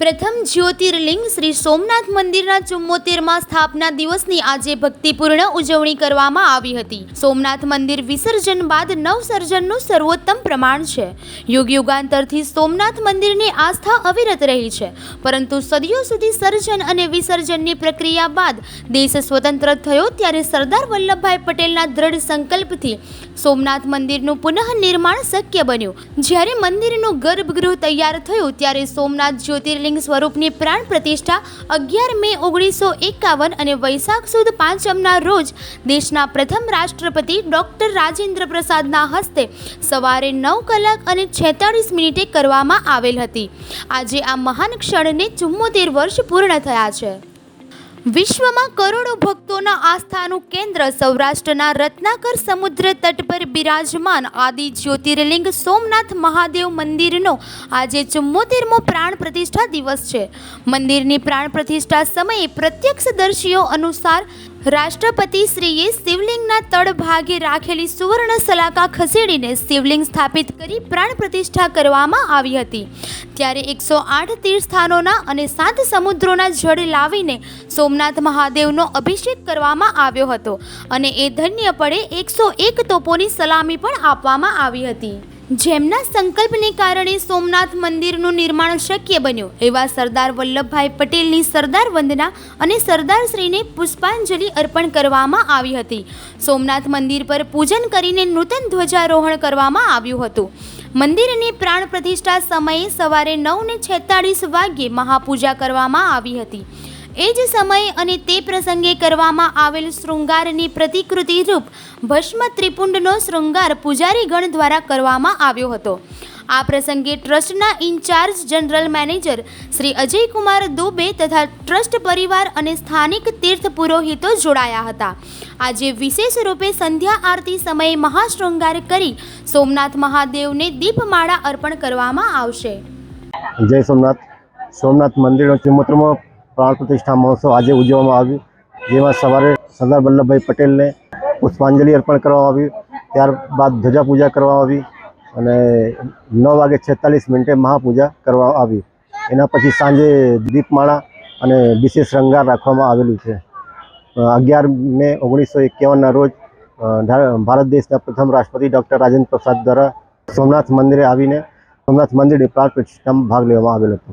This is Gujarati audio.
પ્રથમ જ્યોતિર્લિંગ શ્રી સોમનાથ મંદિરના ચુમ્મોતેરમાં સ્થાપના દિવસની આજે ભક્તિપૂર્ણ ઉજવણી કરવામાં આવી હતી. સોમનાથ મંદિર વિસર્જન બાદ નવસર્જનનું સર્વોત્તમ પ્રમાણ છે. યુગ યુગાંતરથી સોમનાથ મંદિરની આસ્થા અવિરત રહી છે. પરંતુ સદીઓ સુધી સર્જન અને વિસર્જનની પ્રક્રિયા બાદ દેશ સ્વતંત્ર થયો ત્યારે સરદાર વલ્લભભાઈ પટેલના દ્રઢ સંકલ્પથી સોમનાથ મંદિરનું પુનઃનિર્માણ શક્ય બન્યું. જ્યારે મંદિરનું ગર્ભગૃહ તૈયાર થયું ત્યારે સોમનાથ જ્યોતિર્લિંગ સ્વરૂપની પ્રાણ પ્રતિષ્ઠા અગિયાર મે ઓગણીસો એકાવન અને વૈશાખ સુદ પાંચમના રોજ દેશના પ્રથમ રાષ્ટ્રપતિ ડૉક્ટર રાજેન્દ્ર પ્રસાદના હસ્તે સવારે નવ કલાક અને છેતાળીસ મિનિટે કરવામાં આવેલ હતી. આજે આ મહાન ક્ષણને ચુમ્મોતેર વર્ષ પૂર્ણ થયા છે. વિશ્વમાં કરોડો ભક્તોના આસ્થાનું કેન્દ્ર સૌરાષ્ટ્રના રત્નાકર સમુદ્ર તટ પર બિરાજમાન આદિ જ્યોતિર્લિંગ સોમનાથ મહાદેવ મંદિરનો આજે ચુમ્મોતેરમો પ્રાણ પ્રતિષ્ઠા દિવસ છે. મંદિરની પ્રાણ પ્રતિષ્ઠા સમયે પ્રત્યક્ષદર્શીઓ અનુસાર રાષ્ટ્રપતિ શ્રીએ શિવલિંગના તળભાગે રાખેલી સુવર્ણ સલાકા ખસેડીને શિવલિંગ સ્થાપિત કરી પ્રાણ પ્રતિષ્ઠા કરવામાં આવી હતી. ત્યારે એકસો આઠ તીર્થસ્થાનોના અને સાત સમુદ્રોના જળ લાવીને સોમનાથ મહાદેવનો અભિષેક કરવામાં આવ્યો હતો અને એ ધન્ય પડે એકસો એક તોપોની સલામી પણ આપવામાં આવી હતી. જેમના સંકલ્પને કારણે સોમનાથ મંદિરનું નિર્માણ શક્ય બન્યું, એવા સરદાર વલ્લભભાઈ પટેલની સરદાર વંદના અને સરદારશ્રીને પુષ્પાંજલિ અર્પણ કરવામાં આવી હતી. સોમનાથ મંદિર પર પૂજન કરીને નૂતન ધ્વજારોહણ કરવામાં આવ્યું હતું. મંદિરની પ્રાણ પ્રતિષ્ઠા સમયે સવારે નવને છેતાળીસ વાગ્યે મહાપૂજા કરવામાં આવી હતી. એ જ સમયે અને તે પ્રસંગે કરવામાં આવેલ શૃંગારની પ્રતિકૃતિ રૂપ ભસ્મ ત્રિપુંડનો શૃંગાર પૂજારીગણ દ્વારા કરવામાં આવ્યો હતો. આ પ્રસંગે ટ્રસ્ટના incharge general manager Shri Ajaykumar Dubey તથા ટ્રસ્ટ પરિવાર અને સ્થાનિક તીર્થ પુરોહિતો જોડાયા હતા. આજે વિશેષ રૂપે સંધ્યા આરતી સમયે મહાશૃંગાર કરી સોમનાથ મહાદેવને દીપમાળા અર્પણ કરવામાં આવશે. જય સોમનાથ. સોમનાથ મંદિરનો ચુમ્મોતેરમો પ્રાણ પ્રતિષ્ઠા મહોત્સવ આજે ઉજવવામાં આવ્યું. જેમાં સવારે સરદાર વલ્લભભાઈ પટેલને પુષ્પાંજલિ અર્પણ કરવામાં આવ્યું ત્યારબાદ ધ્વજા પૂજા કરવામાં આવી અને નવ વાગે છેતાલીસ મિનિટે મહાપૂજા કરવામાં આવી. એના પછી સાંજે દીપમાળા અને વિશેષ શૃંગાર રાખવામાં આવેલું છે. અગિયાર મે ઓગણીસો એકાવનના રોજ ભારત દેશના પ્રથમ રાષ્ટ્રપતિ ડૉક્ટર રાજેન્દ્ર પ્રસાદ દ્વારા સોમનાથ મંદિરે આવીને સોમનાથ મંદિરની પ્રાણ પ્રતિષ્ઠામાં ભાગ લેવામાં આવેલ હતો.